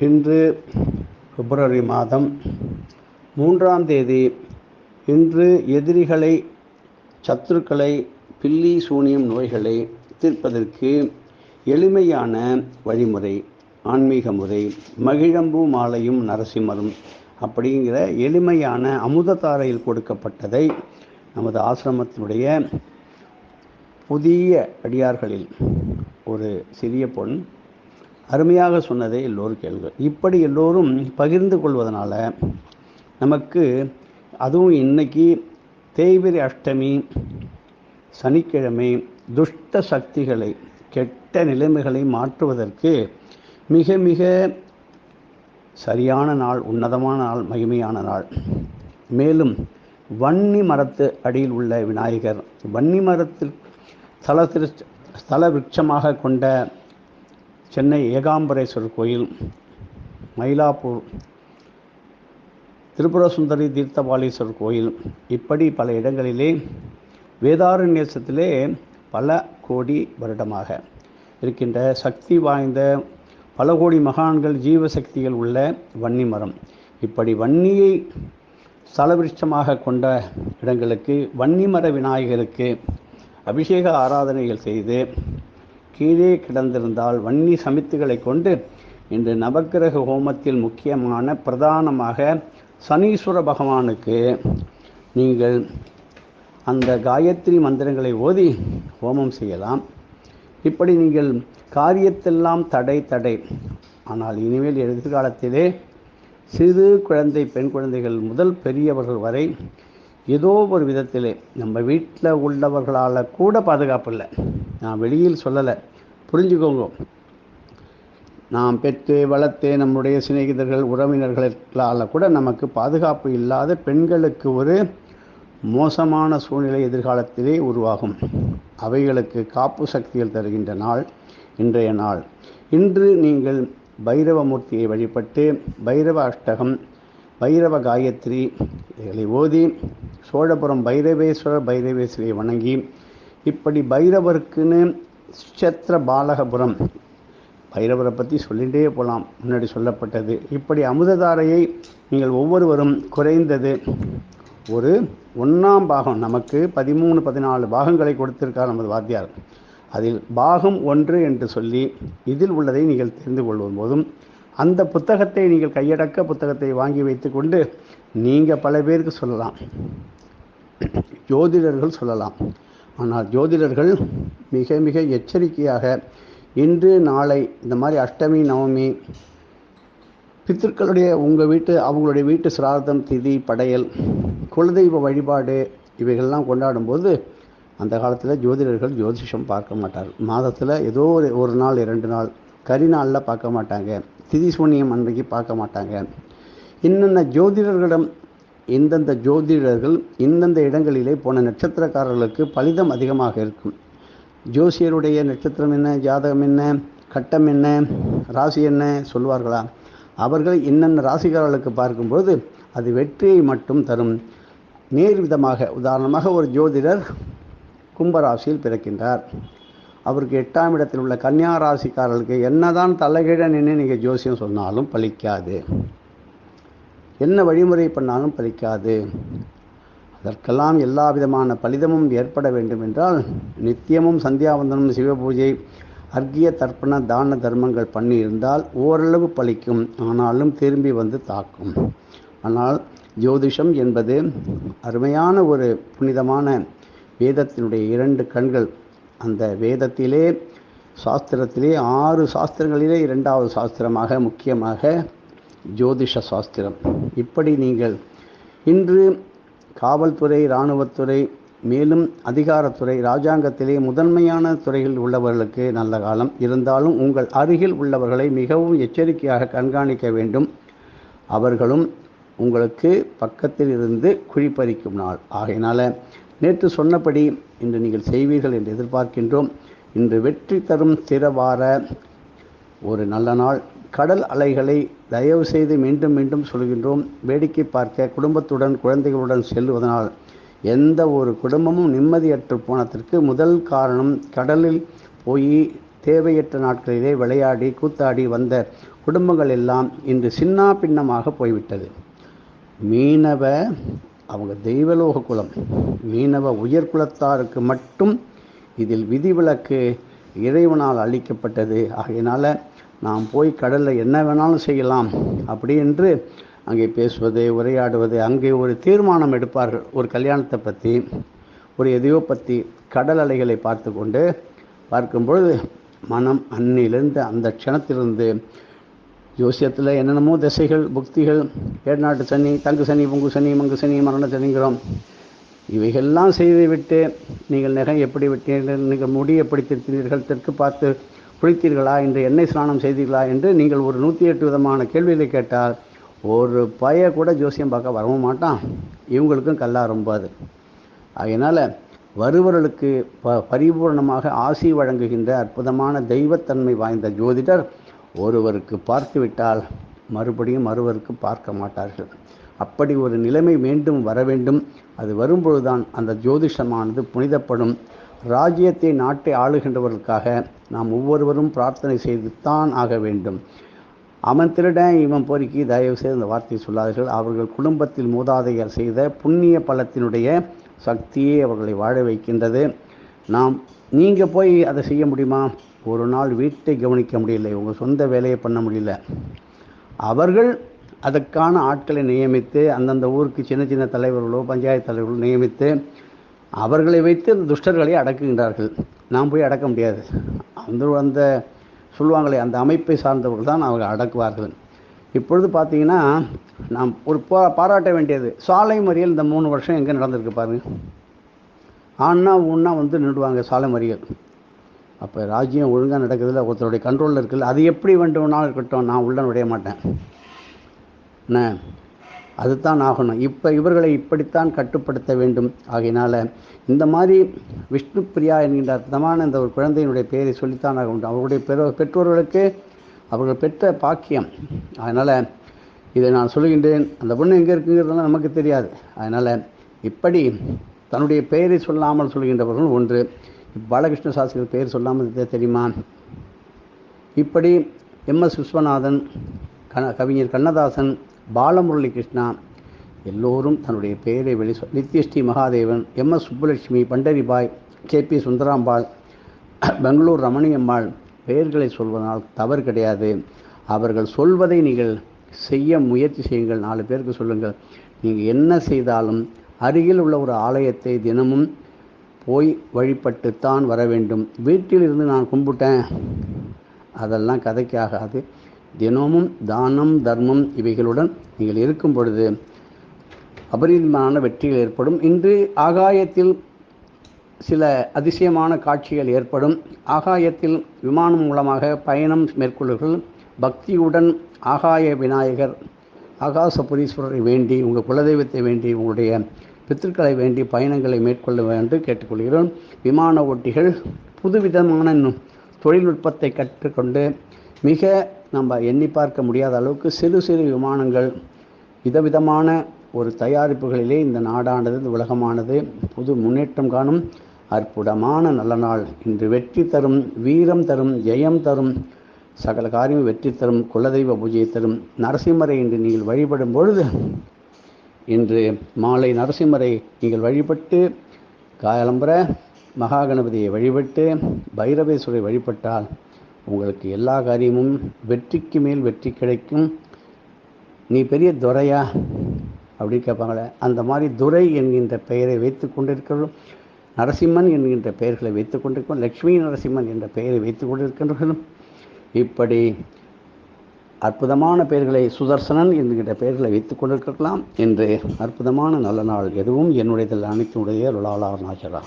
இன்று பிப்ரவரி மாதம் மூன்றாம் தேதி இன்று எதிரிகளை சத்துருக்களை பில்லி சூனியம் நோய்களை தீர்ப்பதற்கு எளிமையான வழிமுறை ஆன்மீக முறை மகிழம்பூ மாலையும் நரசிம்மரும் அப்படிங்கிற எளிமையான அமுதத்தாரையில் கொடுக்கப்பட்டதை நமது ஆசிரமத்தினுடைய புதிய அடியார்களில் ஒரு சிறிய பொன் அருமையாக சொன்னதை எல்லோரும் கேள்வி இப்படி எல்லோரும் பகிர்ந்து கொள்வதனால நமக்கு அதுவும் இன்னைக்கு தேய்பிரி அஷ்டமி சனிக்கிழமை துஷ்ட சக்திகளை கெட்ட நிலைமைகளை மாற்றுவதற்கு மிக மிக சரியான நாள் உன்னதமான நாள் மகிமையான நாள். மேலும் வன்னி மரத்து அடியில் உள்ள விநாயகர் வன்னி மரத்தில் ஸ்தல திரு ஸ்தல விருட்சமாக கொண்ட சென்னை ஏகாம்பரேஸ்வரர் கோயில் மயிலாப்பூர் திரிபுரசுந்தரி தீர்த்தபாலீஸ்வரர் கோயில். இப்படி பல இடங்களிலே வேதாரண்யசத்திலே பல கோடி வருடமாக இருக்கின்ற சக்தி வாய்ந்த பல கோடி மகான்கள் ஜீவசக்திகள் உள்ள வன்னி மரம். இப்படி வன்னியை ஸ்தலவிருஷ்டமாக கொண்ட இடங்களுக்கு வன்னிமர விநாயகருக்கு அபிஷேக ஆராதனைகள் செய்து கீழே கிடந்திருந்தால் வன்னி சமித்துகளை கொண்டு இன்று நவக்கிரக ஹோமத்தில் முக்கியமான பிரதானமாக சனீஸ்வர பகவானுக்கு நீங்கள் அந்த காயத்ரி மந்திரங்களை ஓதி ஹோமம் செய்யலாம். இப்படி நீங்கள் காரியத்தெல்லாம் தடை தடை. ஆனால் இனிமேல் எதிர்காலத்திலே சிறு குழந்தை பெண் குழந்தைகள் முதல் பெரியவர்கள் வரை ஏதோ ஒரு விதத்திலே நம்ம வீட்டில் உள்ளவர்களால் கூட பாதுகாப்பு இல்லை. நான் வெளியில் சொல்லலை. புரிஞ்சுக்கோங்க. நாம் பெற்று வளர்த்து நம்முடைய சிநேகிதர்கள் உறவினர்களால் கூட நமக்கு பாதுகாப்பு இல்லாத பெண்களுக்கு ஒரு மோசமான சூழ்நிலை எதிர்காலத்திலே உருவாகும். அவைகளுக்கு காப்பு சக்திகள் தருகின்ற நாள் இன்றைய நாள். இன்று நீங்கள் பைரவமூர்த்தியை வழிபட்டு பைரவ அஷ்டகம் பைரவ காயத்ரி இதை ஓதி சோழபுரம் பைரவேஸ்வரர் பைரவேஸ்வரியை வணங்கி இப்படி பைரவருக்குன்னு சத்திர பாலகபுரம். பைரவரை பற்றி சொல்லிகிட்டே போகலாம் முன்னாடி சொல்லப்பட்டது. இப்படி அமுததாரையை நீங்கள் ஒவ்வொருவரும் குறைந்தது ஒரு ஒன்றாம் பாகம். நமக்கு பதிமூணு பதினாலு பாகங்களை கொடுத்திருக்கார் நமது வாத்தியார். அதில் பாகம் ஒன்று என்று சொல்லி இதில் உள்ளதை நீங்கள் தெரிந்து கொள்ளும் போதும் அந்த புத்தகத்தை நீங்கள் கையடக்க புத்தகத்தை வாங்கி வைத்துக்கொண்டு நீங்கள் பல பேருக்கு சொல்லலாம். ஜோதிடர்கள் சொல்லலாம். ஆனால் ஜோதிடர்கள் மிக மிக எச்சரிக்கையாக இன்று நாளை இந்த மாதிரி அஷ்டமி நவமி பித்திருக்களுடைய உங்கள் வீட்டு அவங்களுடைய வீட்டு சிராதம் திதி படையல் குலதெய்வ வழிபாடு இவைகள்லாம் கொண்டாடும்போது அந்த காலத்தில் ஜோதிடர்கள் ஜோதிஷம் பார்க்க மாட்டார் மாதத்தில் ஏதோ ஒரு ஒரு நாள் இரண்டு நாள் கரி நாளில் பார்க்க மாட்டாங்க. திதி சூன்யம் அன்றைக்கு பார்க்க மாட்டாங்க. இன்னென்ன ஜோதிடர்களிடம் இந்தந்த ஜோதிடர்கள் இந்தந்த இடங்களிலே போன நட்சத்திரக்காரர்களுக்கு பலிதம் அதிகமாக இருக்கும். ஜோசியருடைய நட்சத்திரம் என்ன ஜாதகம் என்ன கட்டம் என்ன ராசி என்ன சொல்வார்களா? அவர்கள் இன்னென்ன ராசிக்காரர்களுக்கு பார்க்கும்போது அது வெற்றியை மட்டும் தரும். நேர் விதமாக உதாரணமாக ஒரு ஜோதிடர் கும்பராசியில் பிறக்கின்றார். அவருக்கு எட்டாம் இடத்தில் உள்ள கன்னியா ராசிக்காரர்களுக்கு என்னதான் தலைகீழ நின்று நீங்கள் ஜோசியம் சொன்னாலும் பலிக்காது. என்ன வழிமுறை பண்ணாலும் பலிக்காது. அதற்கெல்லாம் எல்லா விதமான பலிதமும் ஏற்பட வேண்டும் என்றால் நித்தியமும் சந்தியாவந்தனம் சிவபூஜை அர்க்கிய தர்ப்பண தான தர்மங்கள் பண்ணி இருந்தால் ஓரளவு பலிக்கும் ஆனாலும் திரும்பி வந்து தாக்கும். ஆனால் ஜோதிஷம் என்பது அருமையான ஒரு புனிதமான வேதத்தினுடைய இரண்டு கண்கள். அந்த வேதத்திலே சாஸ்திரத்திலே ஆறு சாஸ்திரங்களிலே இரண்டாவது சாஸ்திரமாக முக்கியமாக ஜோதிஷ சாஸ்திரம். இப்படி நீங்கள் இன்று காவல்துறை இராணுவத்துறை மேலும் அதிகாரத்துறை ராஜாங்கத்திலே முதன்மையான துறையில் உள்ளவர்களுக்கு நல்ல காலம். இருந்தாலும் உங்கள் அருகில் உள்ளவர்களை மிகவும் எச்சரிக்கையாக கண்காணிக்க வேண்டும். அவர்களும் உங்களுக்கு பக்கத்தில் இருந்து குழிப்பறிக்கும் நாள். ஆகையினால நேற்று சொன்னபடி இன்று நீங்கள் செய்வீர்கள் என்று எதிர்பார்க்கின்றோம். இன்று வெற்றி தரும் சிறவார ஒரு நல்ல நாள். கடல் அலைகளை தயவு செய்து மீண்டும் மீண்டும் சொல்கின்றோம். வேடிக்கை பார்க்க குடும்பத்துடன் குழந்தைகளுடன் செல்வதனால் எந்த ஒரு குடும்பமும் நிம்மதியற்று போனதற்கு முதல் காரணம் கடலில் போய் தேவையற்ற நாட்களிலே விளையாடி கூத்தாடி வந்த குடும்பங்கள் எல்லாம் இன்று சின்னா பின்னமாக போய்விட்டது. மீனவ அவங்க தெய்வலோக குலம் மீனவ உயர்குலத்தாருக்கு மட்டும் இதில் விதிவிலக்கு இறைவனால் அளிக்கப்பட்டது. ஆகையினால நாம் போய் கடலில் என்ன வேணாலும் செய்யலாம் அப்படி என்று அங்கே பேசுவது உரையாடுவது அங்கே ஒரு தீர்மானம் எடுப்பார்கள். ஒரு கல்யாணத்தை பற்றி ஒரு எதையோ பற்றி கடல் அலைகளை பார்த்து கொண்டு பார்க்கும்பொழுது மனம் அன்னிலிருந்து அந்த க்ஷணத்திலிருந்து ஜோசியத்தில் என்னென்னமோ திசைகள் புக்திகள் ஏழ்நாட்டு சனி தங்கு சனி பொங்கு சனி மங்கு சனி மரண சனிங்கிறோம். இவைகள்லாம் செய்துவிட்டு நீங்கள் நகை எப்படி விட்டீர்கள் நீங்கள் முடி எப்படி திருத்தினீர்கள் தெற்கு பார்த்து குளித்தீர்களா? என்று எண்ணெய் ஸ்நானம் செய்தீர்களா? என்று நீங்கள் ஒரு நூற்றி எட்டு விதமான கேள்விகளை கேட்டால் ஒரு பய கூட ஜோசியம் பார்க்க வரவும் மாட்டான். இவங்களுக்கும் கல்லா ரொம்ப அது அதனால் வருவர்களுக்கு ப பரிபூர்ணமாக ஆசி வழங்குகின்ற அற்புதமான தெய்வத்தன்மை வாய்ந்த ஜோதிடர் ஒருவருக்கு பார்த்துவிட்டால் மறுபடியும் மறுவருக்கு பார்க்க மாட்டார்கள். அப்படி ஒரு நிலைமை மீண்டும் வர வேண்டும். அது வரும்பொழுதுதான் அந்த ஜோதிஷமானது புனிதப்படும். ராஜ்யத்தை நாட்டை ஆளுகின்றவர்களுக்காக நாம் ஒவ்வொருவரும் பிரார்த்தனை செய்து தான் ஆக வேண்டும். அவன் திருடன் இவன் பொறுக்கி தயவு செய்து இந்த வார்த்தையை சொல்லாதீர்கள். அவர்கள் குடும்பத்தில் மூதாதையர் செய்த புண்ணிய பலத்தினுடைய சக்தியே அவர்களை வாழ வைக்கின்றது. நாம் நீங்கள் போய் அதை செய்ய முடியுமா? ஒரு நாள் வீட்டை கவனிக்க முடியலை. உங்கள் சொந்த வேலையை பண்ண முடியல. அவர்கள் அதற்கான ஆட்களை நியமித்து அந்தந்த ஊருக்கு சின்ன சின்ன தலைவர்களோ பஞ்சாயத்து தலைவர்களோ நியமித்து அவர்களை வைத்து அந்த துஷ்டர்களை அடக்குகின்றார்கள். நாம் போய் அடக்க முடியாது. அந்த அந்த சொல்லுவாங்களே அந்த அமைப்பை சார்ந்தவர்கள் தான் அவங்க அடக்குவார்கள். இப்பொழுது பார்த்தீங்கன்னா நாம் ஒரு பா பாராட்ட வேண்டியது. சாலை மறியல் இந்த மூணு வருஷம் எங்கே நடந்திருக்கு பாருங்க ஆனா ஊன்னா வந்து நின்றுவாங்க சாலை மறியல். அப்போ ராஜ்யம் ஒழுங்காக நடக்குதுல ஒருத்தருடைய கண்ட்ரோலில் இருக்குல்ல அது எப்படி வேண்டும்னாலும் இருக்கட்டும் நான் உள்ள நுழைய மாட்டேன். என்ன? அதுதான் ஆகணும். இப்போ இவர்களை இப்படித்தான் கட்டுப்படுத்த வேண்டும். ஆகையினால் இந்த மாதிரி விஷ்ணு பிரியா என்கின்ற அர்த்தமான இந்த ஒரு குழந்தையினுடைய பெயரை சொல்லித்தான் ஆக வேண்டும். அவருடைய பெறோ பெற்றோர்களுக்கு அவர்கள் பெற்ற பாக்கியம். அதனால் இதை நான் சொல்லுகின்றேன். அந்த பொண்ணு எங்கே இருக்குங்கிறதெல்லாம் நமக்கு தெரியாது. அதனால் இப்படி தன்னுடைய பெயரை சொல்லாமல் சொல்கின்றவர்கள் ஒன்று. பாலகிருஷ்ண சாஸ்திரிகள் பெயர் சொல்லாமல் தெரியுமா? இப்படி எம் எஸ் விஸ்வநாதன் கண கவிஞர் கண்ணதாசன் பாலமுரளி கிருஷ்ணா எல்லோரும் தன்னுடைய பெயரை வெளி Nithyasri Mahadevan M S Subbulakshmi Pandaribai K B Sundarambal Bangalore Ramaniammal பெயர்களை சொல்வதனால் தவறு கிடையாது. அவர்கள் சொல்வதை நீங்கள் செய்ய முயற்சி செய்யுங்கள். நாலு பேருக்கு சொல்லுங்கள். நீங்கள் என்ன செய்தாலும் அருகில் உள்ள ஒரு ஆலயத்தை தினமும் போய் வழிபட்டுத்தான் வர வேண்டும். வீட்டில் இருந்து நான் கும்பிட்டேன். அதெல்லாம் கதைக்கு ஆகாது. தினமும் தானம் தர்மம் இவைகளுடன் நீங்கள் இருக்கும் பொழுது அபரிதமான வெற்றிகள் ஏற்படும். இன்று ஆகாயத்தில் சில அதிசயமான காட்சிகள் ஏற்படும். ஆகாயத்தில் விமானம் மூலமாக பயணம் மேற்கொள்ளுங்கள். பக்தியுடன் ஆகாய விநாயகர் ஆகாசபுரீஸ்வரரை வேண்டி உங்கள் குலதெய்வத்தை வேண்டி உங்களுடைய பித்திருக்களை வேண்டி பயணங்களை மேற்கொள்ள வேண்டும் கேட்டுக்கொள்கிறோம். விமான ஓட்டிகள் புதுவிதமான தொழில்நுட்பத்தை கற்றுக்கொண்டு மிக நம்ம எண்ணி பார்க்க முடியாத அளவுக்கு சிறு சிறு விமானங்கள் விதவிதமான ஒரு தயாரிப்புகளிலே இந்த நாடானது இந்த உலகமானது புது முன்னேற்றம் காணும் அற்புதமான நல்ல நாள். இன்று வெற்றி தரும் வீரம் தரும் ஜெயம் தரும் சகல காரியம் வெற்றி தரும் குலதெய்வ பூஜையை தரும் நரசிம்மரை இன்று நீங்கள் வழிபடும் பொழுது இன்று மாலை நரசிம்மரை நீங்கள் வழிபட்டு காயலம்பர மகாகணபதியை வழிபட்டு பைரவேஸ்வரை வழிபட்டால் உங்களுக்கு எல்லா காரியமும் வெற்றிக்கு மேல் வெற்றி கிடைக்கும். நீ பெரிய துரையா? அப்படின்னு கேட்பாங்களே. அந்த மாதிரி துரை என்கின்ற பெயரை வைத்து கொண்டிருக்கிறோம். நரசிம்மன் என்கின்ற பெயர்களை வைத்துக் கொண்டிருக்கிறோம். லக்ஷ்மி நரசிம்மன் என்ற பெயரை வைத்துக் கொண்டிருக்கின்றோம். இப்படி அற்புதமான பெயர்களை சுதர்சனன் என்கின்ற பெயர்களை வைத்துக் கொண்டிருக்கலாம் என்று அற்புதமான நல்ல நாள் எதுவும் என்னுடையதில் அனைத்துடைய ருளாலார் நாச்சரா